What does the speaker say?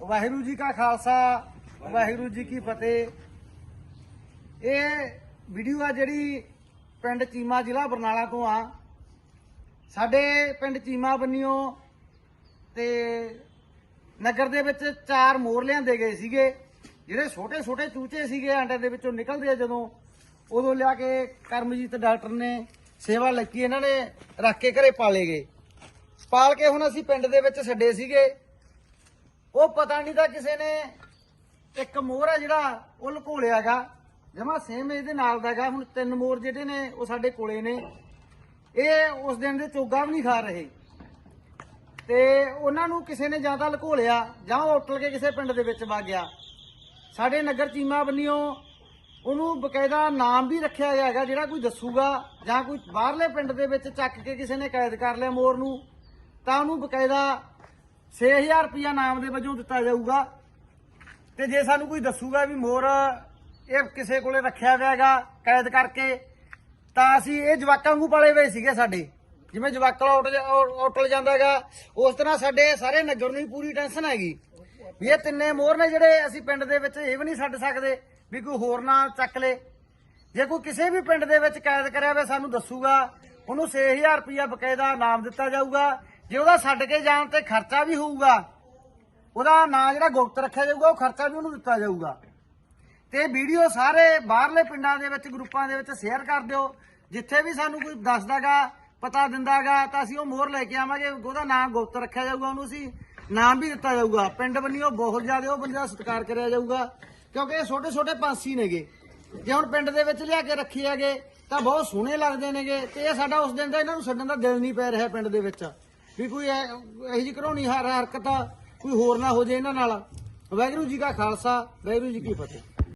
ਵਾਹਿਗੁਰੂ ਜੀ ਕਾ ਖਾਲਸਾ, ਵਾਹਿਗੁਰੂ ਜੀ ਕੀ ਫਤਿਹ। ਇਹ ਵੀਡੀਓ ਆ ਜਿਹੜੀ ਪਿੰਡ ਚੀਮਾ ਜ਼ਿਲ੍ਹਾ ਬਰਨਾਲਾ ਤੋਂ ਆ। ਸਾਡੇ ਪਿੰਡ ਚੀਮਾ ਬੰਨਿਓ ਤੇ ਨਗਰ ਦੇ ਵਿੱਚ ਚਾਰ ਮੋਰ ਲਿਆਂਦੇ ਗਏ ਸੀਗੇ, ਜਿਹੜੇ ਛੋਟੇ ਛੋਟੇ ਚੂਚੇ ਸੀਗੇ ਅੰਡੇ ਦੇ ਵਿੱਚੋਂ ਨਿਕਲਦੇ ਆ ਜਦੋਂ। ਉਦੋਂ ਲਿਆ ਕੇ ਕਰਮਜੀਤ ਡਾਕਟਰ ਨੇ ਸੇਵਾ ਲੱਗੀ ਇਹਨਾਂ ਨੇ ਰੱਖ ਕੇ ਘਰੇ ਪਾਲੇ ਗਏ। ਪਾਲ ਕੇ ਹੁਣ ਅਸੀਂ ਪਿੰਡ ਦੇ ਵਿੱਚ ਛੱਡੇ ਸੀਗੇ। ਉਹ ਪਤਾ ਨਹੀਂ ਤਾਂ ਕਿਸੇ ਨੇ ਇੱਕ ਮੋਰ ਆ ਜਿਹੜਾ ਉਹ ਲੁਕੋਲਿਆਗਾ ਜਮਾ ਸੇਮ ਇਹਦੇ ਨਾਲ ਦਾਗਾ ਹੁਣ ਤਿੰਨ ਮੋਰ ਜਿਹੜੇ ਨੇ ਉਹ ਸਾਡੇ ਕੋਲੇ ਨੇ। ਇਹ ਉਸ ਦਿਨ ਦੇ ਚੋਗਾ ਵੀ ਨਹੀਂ ਖਾ ਰਹੇ। ਤੇ ਉਹਨਾਂ ਨੂੰ ਕਿਸੇ ਨੇ ਜਾਂ ਤਾਂ ਲੁਕੋਲਿਆ ਜਾਂ ਉਹ ਉੱਟਲ ਕੇ ਕਿਸੇ ਪਿੰਡ ਦੇ ਵਿੱਚ ਵਗ ਗਿਆ। ਸਾਡੇ ਨਗਰ ਚੀਮਾ ਬੰਨਿਓ ਉਹਨੂੰ ਬਕਾਇਦਾ ਨਾਮ ਵੀ ਰੱਖਿਆ ਗਿਆ ਹੈਗਾ ਜਿਹੜਾ ਕੋਈ ਦੱਸੂਗਾ ਜਾਂ ਕੋਈ ਬਾਹਰਲੇ ਪਿੰਡ ਦੇ ਵਿੱਚ ਚੱਕ ਕੇ ਕਿਸੇ ਨੇ ਕੈਦ ਕਰ ਲਿਆ ਮੋਰ ਨੂੰ। ਤਾਂ ਉਹਨੂੰ ਬਕਾਇਦਾ 6000 ਰੁਪਇਆ ਨਾਮ ਦੇ ਵਜੋਂ ਦਿੱਤਾ ਜਾਊਗਾ। ਤੇ ਜੇ ਸਾਨੂੰ ਕੋਈ ਦੱਸੂਗਾ ਵੀ ਮੋਰ ਇਹ ਕਿਸੇ ਕੋਲੇ ਰੱਖਿਆ ਹੋਇਆ ਹੈਗਾ ਕੈਦ ਕਰਕੇ, ਤਾਂ ਅਸੀਂ ਇਹ ਜਵਾਕਾਂ ਨੂੰ ਪਾਲੇ ਹੋਏ ਸੀਗੇ ਸਾਡੇ। ਜਿਵੇਂ ਜਵਾਕਲ ਉੱਟ ਜਾ- ਜਾਂਦਾ ਹੈਗਾ, ਉਸ ਤਰ੍ਹਾਂ ਸਾਡੇ ਸਾਰੇ ਨਗਰ ਨੂੰ ਹੀ ਪੂਰੀ ਟੈਨਸ਼ਨ ਹੈਗੀ। ਵੀ ਇਹ ਤਿੰਨੇ ਮੋਰ ਨੇ ਜਿਹੜੇ ਅਸੀਂ ਪਿੰਡ ਦੇ ਵਿੱਚ ਇਹ ਵੀ ਨਹੀਂ ਛੱਡ ਸਕਦੇ ਵੀ ਕੋਈ ਹੋਰ ਨਾ ਚੱਕ ਲੇ। ਜੇ ਕੋਈ ਕਿਸੇ ਵੀ ਪਿੰਡ ਦੇ ਵਿੱਚ ਕੈਦ ਕਰਿਆ ਹੋਵੇ, ਸਾਨੂੰ ਦੱਸੂਗਾ, ਉਹਨੂੰ 6000 ਰੁਪਇਆ ਬਕਾਇਦਾ ਨਾਮ ਦਿੱਤਾ ਜਾਊਗਾ। ਜੇ ਉਹਦਾ ਛੱਡ ਕੇ ਜਾਣ ਤੇ ਖਰਚਾ ਵੀ ਹੋਊਗਾ, ਉਹਦਾ ਨਾਂ ਜਿਹੜਾ ਗੁਪਤ ਰੱਖਿਆ ਜਾਊਗਾ, ਉਹ ਖਰਚਾ ਵੀ ਉਹਨੂੰ ਦਿੱਤਾ ਜਾਊਗਾ। ਤੇ ਵੀਡੀਓ ਸਾਰੇ ਬਾਹਰਲੇ ਪਿੰਡਾਂ ਦੇ ਵਿੱਚ, ਗਰੁੱਪਾਂ ਦੇ ਵਿੱਚ ਸ਼ੇਅਰ ਕਰ ਦਿਓ। ਜਿੱਥੇ ਵੀ ਸਾਨੂੰ ਕੋਈ ਦੱਸਦਾਗਾ, ਪਤਾ ਦਿੰਦਾਗਾ, ਤਾਂ ਅਸੀਂ ਉਹ ਮੋਹਰ ਲੈ ਕੇ ਆਵਾਂਗੇ। ਉਹਦਾ ਨਾਮ ਗੁਪਤ ਰੱਖਿਆ ਜਾਊਗਾ ਉਹਨੂੰ ਅਸੀਂ। ਨਾਮ ਵੀ ਦਿੱਤਾ ਜਾਊਗਾ। ਪਿੰਡ ਬੰਨੀ ਉਹ ਬਹੁਤ ਜ਼ਿਆਦਾ ਉਹ ਬੰਦੇ ਦਾ ਸਤਿਕਾਰ ਕਰਿਆ ਜਾਊਗਾ। ਕਿਉਂਕਿ ਇਹ ਛੋਟੇ ਛੋਟੇ ਪੰਛੀ ਨੇਗੇ। ਜੇ ਹੁਣ ਪਿੰਡ ਦੇ ਵਿੱਚ ਲਿਆ ਕੇ ਰੱਖੇ ਹੈਗੇ, ਤਾਂ ਬਹੁਤ ਸੋਹਣੇ ਲੱਗਦੇ ਨੇਗੇ। ਤੇ ਇਹ ਸਾਡਾ ਉਸ ਦਿਨ ਦਾ ਇਹਨਾਂ ਨੂੰ ਛੱਡਣ ਦਾ ਦਿਲ ਨਹੀਂ ਪੈ ਰਿਹਾ ਪਿੰਡ ਦੇ ਵਿੱਚ। ਵੀ ਕੋਈ ਇਹੋ ਜਿਹੀ ਘਰੋਣੀ ਹਰ ਹਰਕਤ ਕੋਈ ਹੋਰ ਨਾ ਹੋ ਜੇ ਇਹਨਾਂ ਨਾਲ। ਵਾਹਿਗੁਰੂ ਜੀ ਕਾ ਖਾਲਸਾ, ਵਾਹਿਗੁਰੂ ਜੀ ਕੀ ਫਤਿਹ।